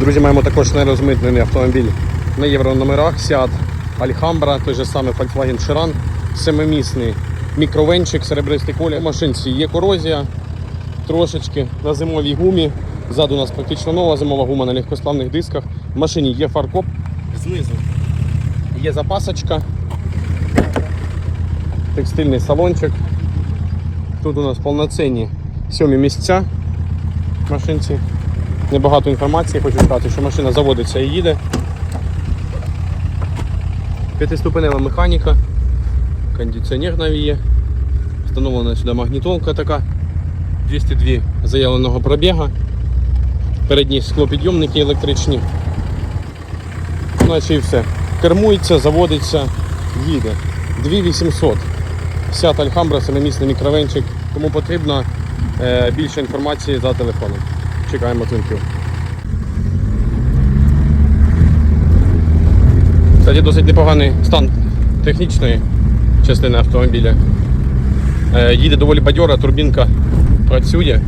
Друзі, маємо також нерозмитнений автомобіль на єврономерах Seat Alhambra, той же самий Volkswagen Chiron, семимісний мікровенчик, серебристий колір. В машинці є корозія трошечки на зимовій гумі. Ззаду у нас практично нова зимова гума на легкосплавних дисках. В машині є фаркоп. Знизу є запасочка. Текстильний салончик. Тут у нас повноцінні сьомі місця в машинці. Небагато інформації, хочу сказати, що машина заводиться і їде. П'ятиступенева механіка, кондиціонер навіть є. Встановлена сюди магнітолка така. 202 заявленого пробіга. Передні склопідйомники електричні. Наче і все. Кермується, заводиться, їде. 2800. Seat Alhambra, семимісний мікровенчик. Кому потрібно е, більше інформації за телефоном. Чекаємо дзвінків. Кстати, досить непоганий стан технічної частини автомобіля. Е, Їде доволі бадьора, турбінка працює.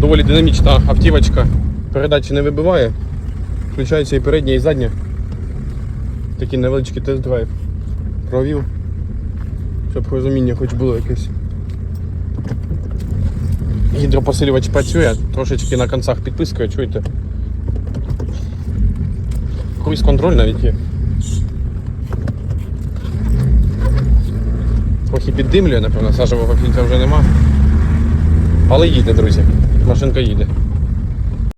Доволі динамічна автівочка. Передачі не вибиває. Включається і передня, і задня. Такий невеличкий тест-драйв. Провів. Щоб розуміння хоч було якесь. Гідропосилювач працює, трошечки на концах підпискує, чуєте? Круїз контроль навіть є. Трохи піддимлює, напевно, сажевого фільтра вже нема. Але їде, друзі. Машинка їде.